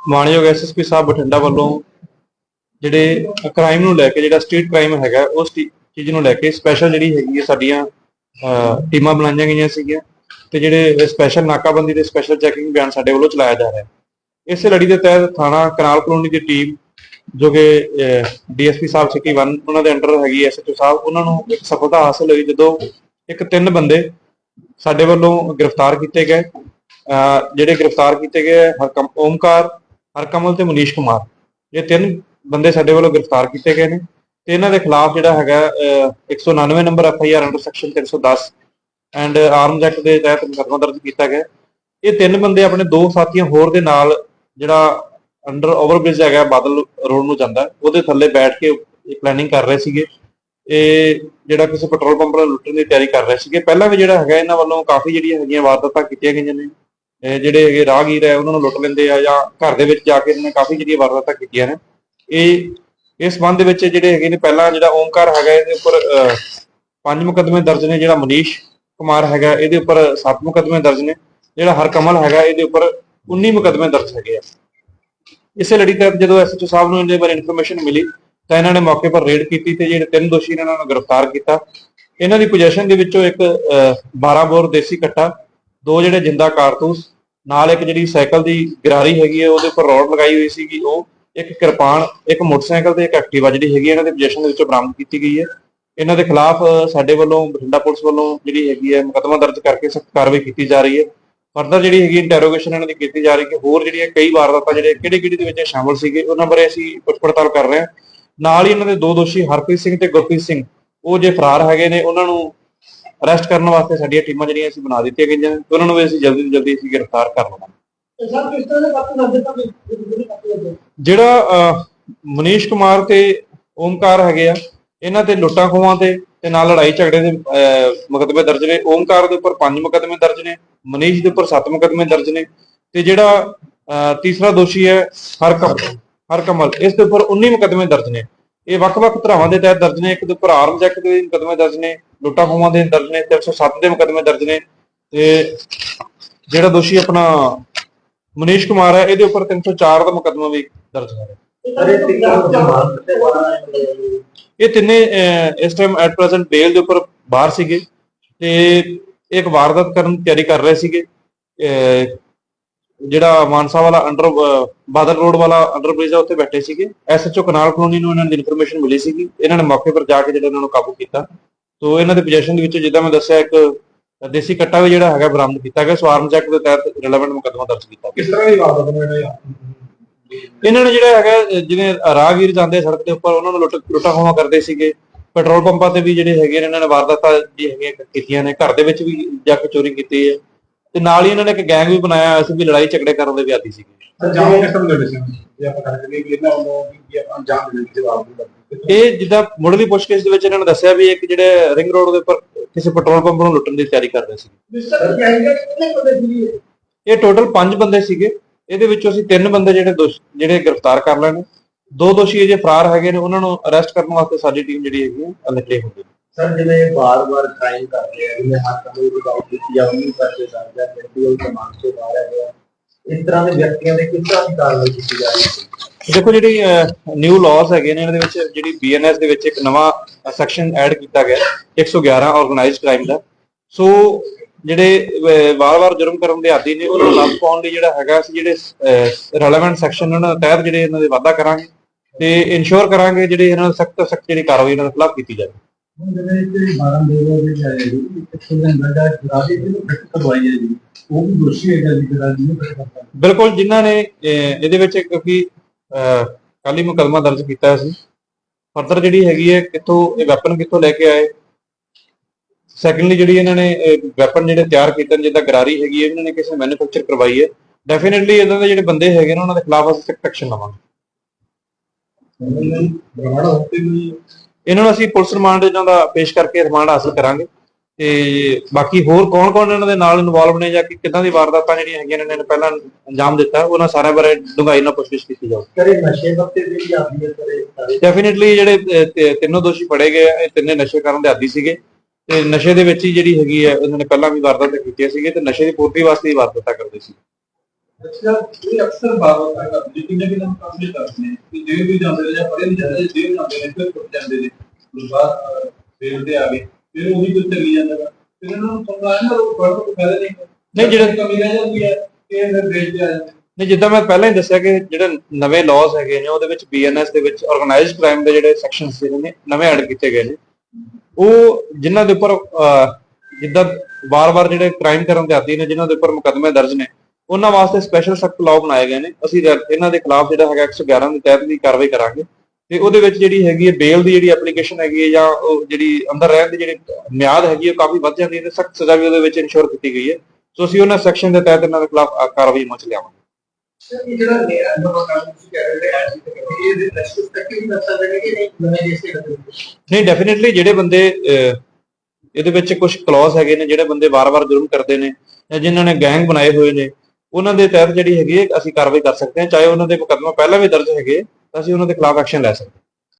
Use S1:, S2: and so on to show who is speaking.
S1: ਮਾਨਯੋਗ ਐਸਐਸਪੀ ਸਾਹਿਬ ਬਠਿੰਡਾ ਵੱਲੋਂ ਜਿਹੜੇ ਕ੍ਰਾਈਮ ਨੂੰ ਲੈ ਕੇ ਜਿਹੜਾ ਸਟਰੀਟ ਕ੍ਰਾਈਮ ਹੈਗਾ, ਉਸ ਚੀਜ਼ ਨੂੰ ਲੈ ਕੇ ਸਪੈਸ਼ਲ ਜਿਹੜੀ ਹੈਗੀ ਹੈ ਸਾਡੀਆਂ ਟੀਮਾਂ ਬਣਾਈਆਂ ਗਈਆਂ ਸੀਗੀਆਂ ਤੇ ਜਿਹੜੇ ਸਪੈਸ਼ਲ ਨਾਕਾਬੰਦੀ ਤੇ ਸਪੈਸ਼ਲ ਚੈਕਿੰਗ ਬਿਆਨ ਸਾਡੇ ਵੱਲੋਂ ਚਲਾਇਆ ਜਾ ਰਿਹਾ ਹੈ। ਇਸੇ ਲੜੀ ਦੇ ਤਹਿਤ ਥਾਣਾ ਕਨਾਲ ਕਲੋਨੀ ਦੀ ਟੀਮ ਜੋ ਕਿ ਡੀਐਸਪੀ ਸਾਹਿਬ ਸਿਟੀ 1 ਉਹਨਾਂ ਦੇ ਅੰਡਰ ਹੈਗੀ ਐਸਐਚਓ ਸਾਹਿਬ, ਉਹਨਾਂ ਨੂੰ ਇੱਕ ਸਫਲਤਾ ਹਾਸਲ ਹੋਈ ਜਦੋਂ ਇੱਕ ਤਿੰਨ ਬੰਦੇ ਸਾਡੇ ਵੱਲੋਂ ਗ੍ਰਿਫਤਾਰ ਕੀਤੇ ਗਏ। ਜਿਹੜੇ ਗ੍ਰਿਫਤਾਰ ਕੀਤੇ ਗਏ ਹਰਕਮ ਓਮਕਾਰ ਹਰਕਮਲ ਤੇ ਮਨੀਸ਼ ਕੁਮਾਰ। ਇਹ ਤਿੰਨ ਬੰਦੇ ਸਾਡੇ ਵੱਲੋਂ ਗ੍ਰਿਫਤਾਰ ਕੀਤੇ ਗਏ ਨੇ ਤੇ ਇਹਨਾਂ ਦੇ ਖਿਲਾਫ ਜਿਹੜਾ ਹੈਗਾ ਅਹ, 199 number FIR under section 310 and arms act ਦੇ ਤਹਿਤ ਮੁਕੱਦਮਾ ਦਰਜ ਕੀਤਾ ਗਿਆ। ਇਹ ਤਿੰਨ ਬੰਦੇ ਆਪਣੇ ਦੋ ਸਾਥੀਆਂ ਹੋਰ ਦੇ ਨਾਲ ਜਿਹੜਾ ਅੰਡਰ ਓਵਰਬ੍ਰਿਜ ਹੈਗਾ ਬਾਦਲ ਰੋਡ ਨੂੰ ਜਾਂਦਾ। ਉਹਦੇ ਥੱਲੇ ਬੈਠ ਕੇ ਪਲੈਨਿੰਗ ਕਰ ਰਹੇ ਸੀਗੇ। ਇਹ ਜਿਹੜਾ ਕਿਸੇ ਪੈਟਰੋਲ ਪੰਪ ਨੂੰ ਲੁੱਟਣ ਦੀ ਤਿਆਰੀ ਕਰ ਰਹੇ ਸੀਗੇ। ਪਹਿਲਾਂ ਵੀ ਜਿਹੜਾ ਹੈਗਾ, ਇਹਨਾਂ ਵੱਲੋਂ ਕਾਫੀ ਜਿਹੜੀਆਂ ਹੈਗੀਆਂ ਵਾਰਦਾਤਾਂ ਕੀਤੀਆਂ ਗਈਆਂ ਨੇ। ਜਿਹੜੇ ਹੈਗੇ ਰਾਹਗੀਰ ਹੈ, ਉਹਨਾਂ ਨੂੰ ਲੁੱਟ ਲੈਂਦੇ ਆ ਜਾਂ ਘਰ ਦੇ ਵਿੱਚ ਜਾ ਕੇ ਇਹਨਾਂ ਨੇ ਕਾਫੀ ਜਿਹੜੀਆਂ ਵਾਰਦਾਤਾਂ ਕੀਤੀਆਂ ਨੇ। ਇਹ, ਇਸ ਸੰਬੰਧ ਵਿੱਚ ਜਿਹੜੇ ਹੈਗੇ ਨੇ, ਪਹਿਲਾਂ ਜਿਹੜਾ ਓਮਕਾਰ ਹੈਗਾ, ਇਹਦੇ ਉੱਪਰ ਪੰਜ ਮੁਕੱਦਮੇ ਦਰਜ ਨੇ। ਜਿਹੜਾ ਮਨੀਸ਼ ਕੁਮਾਰ ਹੈਗਾ, ਇਹਦੇ ਉੱਪਰ ਸੱਤ ਮੁਕੱਦਮੇ ਦਰਜ ਨੇ। ਜਿਹੜਾ ਹਰਕਮਲ ਹੈਗਾ, ਇਹਦੇ ਉੱਪਰ 19 ਮੁਕੱਦਮੇ ਦਰਜ ਹੈਗੇ ਆ। ਇਸੇ ਲੜੀ ਤਹਿਤ ਜਦੋਂ ਐਸਐਚਓ ਸਾਹਿਬ ਨੂੰ ਇਹਦੇ ਬਾਰੇ ਇਨਫੋਰਮੇਸ਼ਨ ਮਿਲੀ ਤਾਂ ਇਹਨਾਂ ਨੇ ਮੌਕੇ ਪਰ ਰੇਡ ਕੀਤੀ ਤੇ ਜਿਹੜੇ ਤਿੰਨ ਦੋਸ਼ੀ ਨੇ ਇਹਨਾਂ ਨੂੰ ਗ੍ਰਿਫਤਾਰ ਕੀਤਾ। ਇਹਨਾਂ ਦੀ ਪੋਜੀਸ਼ਨ ਦੇ ਵਿੱਚੋਂ ਇੱਕ ਅਹ, 12 ਬੋਰ ਦੇਸੀ ਕੱਟਾ ਦੋ ਜਿਹੜੇ ਜਿੰਦਾ ਕਾਰਤੂਸ ਨਾਲ ਇੱਕ ਜਿਹੜੀ ਸਾਈਕਲ ਦੀ ਗਰਾਰੀ ਹੈਗੀ ਹੈ ਉਹਦੇ ਉੱਪਰ ਰੋਡ ਲਗਾਈ ਹੋਈ ਸੀਗੀ ਉਹ ਇੱਕ ਕਿਰਪਾਨ ਇੱਕ ਮੋਟਰਸਾਈਕਲ ਤੇ ਇੱਕ ਐਕਟਿਵਾ ਜਿਹੜੀ ਹੈਗੀ ਇਹਨਾਂ ਦੇ ਪੋਜੀਸ਼ਨ ਦੇ ਵਿੱਚੋਂ ਬਰਾਮਦ ਕੀਤੀ ਗਈ ਹੈ। ਇਹਨਾਂ ਦੇ ਖਿਲਾਫ ਸਾਡੇ ਵੱਲੋਂ ਬਠਿੰਡਾ ਪੁਲਿਸ ਵੱਲੋਂ ਜਿਹੜੀ ਹੈਗੀ ਹੈ ਮੁਕੱਦਮਾ ਦਰਜ ਕਰਕੇ ਸਖਤ ਕਾਰਵਾਈ ਕੀਤੀ ਜਾ ਰਹੀ ਹੈ। ਫਰਦਰ ਜਿਹੜੀ ਹੈਗੀ ਇੰਟਰੋਗੇਸ਼ਨ ਇਹਨਾਂ ਦੀ ਕੀਤੀ ਜਾ ਰਹੀ ਹੈ ਕਿ ਹੋਰ ਜਿਹੜੀਆਂ ਕਈ ਵਾਰਦਾਤਾਂ ਜਿਹੜੇ ਕਿਹੜੇ ਕਿਹੜੇ ਦੇ ਵਿੱਚ ਇਹ ਸ਼ਾਮਲ ਸੀਗੇ ਉਹਨਾਂ ਬਾਰੇ ਅਸੀਂ ਪੁੱਛ ਪੜਤਾਲ ਕਰ ਰਹੇ ਹਾਂ। ਨਾਲ ਹੀ ਇਹਨਾਂ ਦੇ ਦੋ ਦੋਸ਼ੀ ਹਰਪ੍ਰੀਤ ਸਿੰਘ ਤੇ ਗੁਰਪ੍ਰੀਤ ਸਿੰਘ। ਉਹ ਜੇ ਫਰਾਰ ਹੈਗੇ ਨੇ ਉਹਨਾਂ ਨੂੰ ਅਰੈਸਟ ਕਰਨ ਵਾਸਤੇ ਸਾਡੀਆਂ ਟੀਮਾਂ ਜਿਹੜੀਆਂ ਅਸੀਂ ਬਣਾ ਦਿੱਤੀਆਂ ਗਈਆਂ ਨੇ ਤੇ ਉਹਨਾਂ ਨੂੰ ਵੀ ਅਸੀਂ ਜਲਦੀ ਤੋਂ ਜਲਦੀ ਅਸੀਂ ਗ੍ਰਿਫਤਾਰ ਕਰ ਲਵਾਂਗੇ।
S2: ਸਰ ਕਿਸ ਤਰ੍ਹਾਂ ਦੇ ਕਾਤਲ ਲੱਗੇ ਤਾਂ ਜਿਹੜੇ
S1: ਮਨੀਸ਼ ਕੁਮਾਰ ਤੇ ਓਮਕਾਰ ਹੈਗੇ ਆ ਇਹਨਾਂ ਤੇ ਲੁੱਟਾਂ ਖੋਹਾਂ ਤੇ ਤੇ ਨਾਲ ਲੜਾਈ ਝਗੜੇ ਦੇ ਮੁਕੱਦਮੇ ਦਰਜ ਨੇ। ਓਮਕਾਰ ਦੇ ਉੱਪਰ ਪੰਜ ਮੁਕੱਦਮੇ ਦਰਜ ਨੇ ਮਨੀਸ਼ ਦੇ ਉੱਪਰ ਸੱਤ ਮੁਕੱਦਮੇ ਦਰਜ ਨੇ ਤੇ ਜਿਹੜਾ ਤੀਸਰਾ ਦੋਸ਼ੀ ਹੈ ਹਰਕਮ ਹਰਕਮਲ ਇਸ ਦੇ ਉੱਪਰ 19 ਮੁਕੱਦਮੇ ਦਰਜ ਨੇ। ਇਹ ਵੱਖ-ਵੱਖ ਧਰਾਵਾਂ ਦੇ ਤਹਿਤ ਦਰਜ ਨੇ ਇੱਕ ਦੇ ਉੱਪਰ ਆਰਮਜ਼ ਐਕਟ ਦੇ ਮੁਕੱਦਮੇ ਦਰਜ ਨੇ ਲੁੱਟਾਂ ਖੋਹਾਂ ਦੇ ਦਰਜ ਨੇ 307 ਦੇ ਮੁਕੱਦਮੇ ਦਰਜ ਨੇ। ਤੇ ਜਿਹੜਾ ਦੋਸ਼ੀ ਆਪਣਾ ਮਨੀਸ਼ ਕੁਮਾਰ ਹੈ ਇਹਦੇ ਉੱਪਰ 304 ਦਾ ਮੁਕੱਦਮਾ ਵੀ ਦਰਜ ਹੈ?
S2: ਇਹ ਤਿੰਨ
S1: ਇਸ ਟਾਈਮ ਐਟ ਪ੍ਰੈਜ਼ੈਂਟ ਬੇਲ ਦੇ ਉੱਪਰ ਬਾਹਰ ਸੀਗੇ। ਤੇ ਇੱਕ ਵਾਰਦਾਤ ਕਰਨ ਦੀ ਤਿਆਰੀ ਕਰ ਰਹੇ ਸੀਗੇ। ਜਿਹੜਾ ਮਾਨਸਾ ਵਾਲਾ ਅੰਡਰ ਬਾਦਲ ਰੋਡ ਵਾਲਾ ਅੰਡਰ ਬ੍ਰਿਜ ਆ ਉੱਥੇ ਬੈਠੇ ਸੀਗੇ। ਐਸਐਚਓ ਕਨਾਲ ਕਲੋਨੀ ਨੂੰ ਇਹਨਾਂ ਦੀ ਇਨਫੋਰਮੇਸ਼ਨ ਮਿਲੀ ਸੀਗੀ। ਇਹਨਾਂ ਨੇ ਮੌਕੇ ਪਰ ਜਾ ਕੇ ਜਿਹੜਾ ਇਹਨਾਂ ਨੂੰ ਕਾਬੂ ਕੀਤਾ। ਸੋ ਇਹਨਾਂ ਦੇ ਪੋਜੀਸ਼ਨ ਦੇ ਵਿੱਚ ਜਿੱਦਾਂ ਮੈਂ ਦੱਸਿਆ ਇੱਕ ਦੇਸੀ ਕੱਟਾ ਵੀ ਜਿਹੜਾ ਹੈਗਾ ਬਰਾਮਦ ਕੀਤਾ ਗਿਆ। ਸੋ ਆਰਮਜ਼ ਐਕਟ ਦੇ ਤਹਿਤ ਰਿਲੇਵੈਂਟ ਮੁਕੱਦਮਾ ਦਰਜ ਕੀਤਾ ਗਿਆ।
S2: ਕਿਸ ਤਰ੍ਹਾਂ ਦੀ ਵਾਰਦਾਤ ਜਿਹੜੇ
S1: ਇਹਨਾਂ ਨੇ ਜਿਹੜਾ ਹੈਗਾ ਜਿਵੇਂ ਰਾਹਗੀਰ ਜਾਂਦੇ ਸੜਕ ਦੇ ਉੱਪਰ ਉਹਨਾਂ ਨੂੰ ਲੁੱਟ ਲੁੱਟਾਂ ਖੋਹਾਂ ਕਰਦੇ ਸੀਗੇ। ਪੈਟਰੋਲ ਪੰਪਾਂ ਤੇ ਵੀ ਜਿਹੜੇ ਹੈਗੇ ਨੇ ਇਹਨਾਂ ਨੇ ਵਾਰਦਾਤਾਂ ਜੀ ਹੈਗੀਆਂ ਕੀਤੀਆਂ ਨੇ। ਘਰ ਦੇ ਵਿੱਚ ਵੀ ਜਾ ਕੇ ਚੋਰੀ ਕੀਤੀ ਹੈ। ਤੇ ਨਾਲ ਹੀ ਇਹਨਾਂ ਨੇ ਇੱਕ ਗੈਂਗ ਵੀ ਬਣਾਇਆ ਹੋਇਆ ਸੀ ਵੀ ਲੜਾਈ ਝਗੜੇ ਕਰਨ ਦੇ ਵੀ ਆਦੀ ਸੀਗੇ।
S2: ਅੰਜਾਮ ਕਿਸ ਤਰ੍ਹਾਂ ਦੇ ਸੀ? ਜੇ ਆਪਾਂ ਗੱਲ ਕਰੀਏ ਕਿ ਇਹਨਾਂ ਵੱਲੋਂ ਵੀ ਅੰਜਾਮ ਦੇਣ ਦੇ ਜਵਾਬ ਨਹੀਂ
S1: ਇਹ ਜਿੱਦਾਂ ਮੁੱਢਲੀ ਪੁੱਛਗਿੱਛ ਦੇ ਵਿੱਚ ਇਹਨਾਂ ਨੇ ਦੱਸਿਆ ਵੀ ਇੱਕ ਜਿਹੜੇ ਰਿੰਗ ਰੋਡ ਦੇ ਉੱਪਰ ਕਿਸੇ ਪੈਟਰੋਲ ਪੰਪ ਨੂੰ ਲੁੱਟਣ ਦੀ ਤਿਆਰੀ ਕਰ ਰਹੇ ਸੀ। ਇਹ ਟੋਟਲ 5 ਬੰਦੇ ਸੀਗੇ? ਇਹਦੇ ਵਿੱਚੋਂ ਅਸੀਂ ਤਿੰਨ ਬੰਦੇ ਜਿਹੜੇ ਜਿਹੜੇ ਗ੍ਰਿਫਤਾਰ ਕਰ ਲਏ ਨੇ। ਦੋ ਦੋਸ਼ੀ ਅਜੇ ਫਰਾਰ ਹੈਗੇ ਨੇ। ਉਹਨਾਂ ਨੂੰ ਅਰੈਸਟ ਕਰਨ ਵਾਸਤੇ ਸਾਡੀ ਟੀਮ ਜਿਹੜੀ ਹੈਗੀ ਹੈ ਨਿਕਲੇ ਹੁੰਦੀ
S2: ਸਰ, ਜਿਵੇਂ ਬਾਰ-ਬਾਰ ਕ੍ਰਾਈਮ ਕਰ ਆ, ਜਿਵੇਂ ਹਰ ਕਮਰੇ ਦੀ ਕੀਤੀ ਜਾਂ ਉਹਨੂੰ ਕਰਕੇ ਦਰਜਾ ਮੈਡੀਕਲ ਸਮਾਨ ਤੋਂ ਬਾਹਰ ਹੈ ਗਿਆ ਇਸ ਤਰ੍ਹਾਂ ਦੇ ਵਿਅਕਤੀਆਂ ਦੇ ਕਿਸ ਤਰ੍ਹਾਂ ਦੀ ਕਾਰਵਾਈ ਕੀਤੀ ਜਾ ਰਹੀ ਹੈ?
S1: ਦੇਖੋ ਜਿਹੜੀ ਨਿਊ ਲਾਜ਼ ਹੈਗੇ ਨੇ, ਇਹਨਾਂ ਦੇ ਵਿੱਚ ਜਿਹੜੀ ਬੀਐਨਐਸ ਦੇ ਵਿੱਚ ਇੱਕ ਨਵਾਂ ਸੈਕਸ਼ਨ ਐਡ ਕੀਤਾ ਗਿਆ 111 ਆਰਗੇਨਾਈਜ਼ਡ ਕ੍ਰਾਈਮ ਦਾ। ਸੋ ਜਿਹੜੇ ਵਾਰ-ਵਾਰ ਜੁਰਮ ਕਰਨ ਦੇ ਆਦੀ ਨੇ ਉਹਨਾਂ ਨੂੰ ਲੱਭ ਪਾਉਣ ਲਈ ਜਿਹੜਾ ਹੈਗਾ, ਅਸੀਂ ਜਿਹੜੇ ਰੈਲੇਵੈਂਟ ਸੈਕਸ਼ਨ ਉਹਨਾਂ ਤਹਿਤ ਜਿਹੜੇ ਇਹਨਾਂ ਦੇ ਵਾਅਦਾ ਕਰਾਂਗੇ ਤੇ ਇਨਸ਼ੋਰ ਕਰਾਂਗੇ ਜਿਹੜੇ ਇਹਨਾਂ ਸਖਤ ਸਖਤ ਜਿਹੜੀ ਕਾਰਵਾਈ ਇਹਨਾਂ ਦੇ ਖਿਲਾਫ ਕੀਤੀ ਜਾਵੇ।
S2: ਜਿਵੇਂ ਕਿ 12 ਦੇ ਵਿੱਚ ਆਇਆ ਜੀ ਇੱਕ ਸੁਣਨ ਦਾ ਜਰਾਦੀ ਜਿਹਨੂੰ ਫਿੱਟ ਕਰਵਾਈ ਹੈ ਜੀ। ਉਹ ਵੀ ਦੋਸ਼ੀ ਹੈਗਾ ਜੀ ਜਰਾਦੀ ਨੂੰ ਫਿੱਟ ਕਰਦਾ
S1: ਬਿਲਕੁਲ ਜਿਨ੍ਹਾਂ ਨੇ ਇਹਦੇ ਵਿੱਚ ਕਿਉਂਕਿ ਕੱਲ ਹੀ ਮੁਕੱਦਮਾ ਦਰਜ ਕੀਤਾ ਸੀ। ਫਰਦਰ ਜਿਹੜੀ ਹੈਗੀ ਹੈ ਕਿੱਥੋਂ ਇਹ ਵੈਪਨ ਕਿੱਥੋਂ ਲੈ ਕੇ ਆਏ? ਸੈਕੰਡਲੀ ਜਿਹੜੀ ਇਹਨਾਂ ਨੇ ਵੈਪਨ ਜਿਹੜੇ ਤਿਆਰ ਕੀਤੇ ਨੇ ਜਿੱਦਾਂ ਗਰਾਰੀ ਹੈਗੀ ਹੈ ਇਹਨਾਂ ਨੇ ਕਿਸੇ ਮੈਨੂਫੈਕਚਰ ਕਰਵਾਈ ਹੈ। ਡੈਫੀਨਿਟਲੀ ਇਹਨਾਂ ਦੇ ਜਿਹੜੇ ਬੰਦੇ ਹੈਗੇ ਨੇ ਉਹਨਾਂ ਦੇ ਖਿਲਾਫ ਅਸੀਂ ਸਖਤ ਐਕਸ਼ਨ ਲਵਾਂਗੇ।
S2: ਬਰਾੜਾ ਹੁੰਦੇ ਵੀ
S1: ਇਹਨਾਂ ਨੂੰ ਅਸੀਂ ਪੁਲਿਸ ਰਿਮਾਂਡ ਇਹਨਾਂ ਦਾ ਪੇਸ਼ ਕਰਕੇ ਰਿਮਾਂਡ ਹਾਸਲ ਕਰਾਂਗੇ। ਤੇ ਬਾਕੀ ਹੋਰ ਕੌਣ-ਕੌਣ ਇਹਨਾਂ ਦੇ ਨਾਲ ਇਨਵੋਲਵ ਨੇ ਜਾਂ ਕਿ ਕਿੱਦਾਂ ਦੀ ਵਾਰਦਾਤਾਂ ਜਿਹੜੀਆਂ ਹੈਗੀਆਂ ਨੇ ਇਹਨਾਂ ਨੇ ਪਹਿਲਾਂ ਅੰਜਾਮ ਦਿੱਤਾ ਉਹਨਾਂ ਸਾਰਿਆਂ ਬਾਰੇ ਡੂੰਘਾਈ ਨਾਲ ਪੁੱਛਗਿੱਛ ਕੀਤੀ ਜਾਊ।
S2: ਕਰੇ ਨਸ਼ੇ ਬੱਤੇ ਦੀ ਵੀ ਆਦੀ ਕਰੇ ਸਾਰੇ?
S1: ਡੈਫੀਨਿਟਲੀ ਜਿਹੜੇ ਤਿੰਨੋਂ ਦੋਸ਼ੀ ਫੜੇ ਗਏ ਇਹ ਤਿੰਨੇ ਨਸ਼ੇ ਕਰਨ ਦੇ ਆਦੀ ਸੀਗੇ। ਤੇ ਨਸ਼ੇ ਦੇ ਵਿੱਚ ਹੀ ਜਿਹੜੀ ਹੈਗੀ ਹੈ ਉਹਨਾਂ ਨੇ ਪਹਿਲਾਂ ਵੀ ਵਾਰਦਾਤਾਂ ਕੀਤੀਆਂ ਸੀਗੇ ਤੇ ਨਸ਼ੇ ਦੀ ਪੂਰਤੀ ਵਾਸਤੇ ਹੀ ਵਾਰਦਾਤਾਂ ਕਰਦੇ ਸੀ।
S3: ਅੱਛਾ ਇਹ ਅਕਸਰ ਬਾਬਾ ਸਾਹਿਬ ਕਰਦੇ ਕਿੰਨੇ ਕਿੰਨੇ ਮੁਕਾਬਲੇ ਕਰਦੇ ਨੇ ਕਿ ਜੇ ਵੀ ਜਾਂਦੇ ਨੇ ਜਾਂ ਪੜ੍ਹੇ ਨਹੀਂ ਜਾਂਦੇ ਜੇ ਜਾਂਦੇ ਨੇ ਫਿਰ ਟੁੱਟ ਜਾਂਦੇ ਨੇ ਉਸ ਬਾਅਦ ਫੇਰ ਤੇ ਆ ਗਏ ਫਿਰ ਉਹੀ ਕੁਝ ਚੱਲੀ ਜਾਂਦਾ ਵਾ। ਫਿਰ ਇਹਨਾਂ ਨੂੰ ਸਮਝਾਇਆ ਨਾ ਉਹ ਪੜ੍ਹਨ ਤੋਂ ਫਾਇਦਾ ਨਹੀਂ
S1: ਨਹੀਂ, ਜਿਹੜੇ-
S3: ਕਮੀ ਰਹਿ ਜਾਂਦੀ ਹੈ ਇਹ ਫਿਰ ਦੇਸ਼ ਤੇ ਆ ਜਾਂਦੇ ਨੇ।
S1: ਨਹੀਂ ਜਿੱਦਾਂ ਮੈਂ ਪਹਿਲਾਂ ਹੀ ਦੱਸਿਆ ਕਿ ਜਿਹੜੇ ਨਵੇਂ ਲਾਜ਼ ਹੈਗੇ ਨੇ ਉਹਦੇ ਵਿੱਚ ਬੀਐਨਐਸ ਦੇ ਵਿੱਚ ਆਰਗੇਨਾਈਜ਼ਡ ਕ੍ਰਾਈਮ ਦੇ ਜਿਹੜੇ ਸੈਕਸ਼ਨਸ ਜਿਹੜੇ ਨੇ ਨਵੇਂ ਐਡ ਕੀਤੇ ਗਏ ਨੇ। ਉਹ ਜਿਨ੍ਹਾਂ ਦੇ ਉੱਪਰ ਜਿੱਦਾਂ ਵਾਰ-ਵਾਰ ਜਿਹੜੇ ਕ੍ਰਾਈਮ ਕਰਨ ਦੇ ਆਦੀ ਨੇ ਜਿਨ੍ਹਾਂ ਦੇ ਉੱਪਰ ਮੁਕੱਦਮੇ ਦਰਜ ਨੇ ਉਹਨਾਂ ਵਾਸਤੇ ਸਪੈਸ਼ਲ ਸਖਤ ਲਾਅ ਬਣਾਏ ਗਏ ਨੇ। ਅਸੀਂ ਇਹਨਾਂ ਦੇ ਖਿਲਾਫ ਜਿਹੜਾ ਹੈਗਾ 111 ਦੇ ਤਹਿਤ ਵੀ ਕਾਰਵਾਈ ਕਰਾਂਗੇ। ਤੇ ਉਹਦੇ ਵਿੱਚ ਜਿਹੜੀ ਹੈਗੀ ਹੈ ਬੇਲ ਦੀ ਜਿਹੜੀ ਐਪਲੀਕੇਸ਼ਨ ਹੈਗੀ ਹੈ ਜਾਂ ਉਹ ਜਿਹੜੀ ਅੰਦਰ ਰਹਿਣ ਦੀ ਜਿਹੜੀ ਮਿਆਦ ਹੈਗੀ ਹੈ ਕਾਫੀ ਵੱਧ ਜਾਂਦੀ ਹੈ ਤੇ ਸਖਤ ਸਜ਼ਾ ਵੀ ਉਹਦੇ ਵਿੱਚ ਇਨਸ਼ੋਰ ਕੀਤੀ ਗਈ ਹੈ। ਸੋ ਅਸੀਂ ਉਹਨਾਂ ਸੈਕਸ਼ਨ ਦੇ ਤਹਿਤ ਇਹਨਾਂ ਦੇ ਖਿਲਾਫ ਕਾਰਵਾਈ ਮੁੱਚ ਲਿਆਵਾਂਗੇ।
S2: ਇਹ ਜਿਹੜਾ ਨੇਰਾ ਨਵਾਂ ਕੰਮ ਤੁਸੀਂ ਕਹਿ ਰਹੇ ਹੋ ਅੱਜ ਤੱਕ ਇਹ ਦੇ ਰੈਸਪੈਕਟਿਵ ਦੱਸ ਸਕਦੇ ਨੇ ਕਿ ਨਹੀਂ ਨਵੇਂ ਦੇਸ਼ ਦੇ ਕਰਦੇ
S1: ਨਹੀਂ ਡੈਫੀਨਿਟਲੀ ਜਿਹੜੇ ਬੰਦੇ ਇਹਦੇ ਵਿੱਚ ਕੁਝ ਕਲੌਜ਼ ਹੈਗੇ ਨੇ ਜਿਹੜੇ ਬੰਦੇ ਵਾਰ-ਵਾਰ ਜ਼ੁਲਮ ਕਰਦੇ ਨੇ ਜਾਂ ਜਿਨ੍ਹਾਂ ਨੇ ਗੈਂਗ ਬਣਾਏ ਹੋਏ ਨੇ ਉਹਨਾਂ ਦੇ ਤਹਿਤ ਜਿਹੜੀ ਹੈਗੀ ਹੈ, ਅਸੀਂ ਕਾਰਵਾਈ ਕਰ ਸਕਦੇ ਹਾਂ। ਚਾਹੇ ਉਹਨਾਂ ਦੇ ਮੁਕੱਦਮਾ ਪਹਿਲਾਂ ਵੀ ਦਰਜ ਹੈਗੇ ਤਾਂ ਅਸੀਂ ਉਹਨਾਂ ਦੇ ਖਿਲਾਫ ਐਕਸ਼ਨ ਲੈ ਸਕਦੇ ਹਾਂ।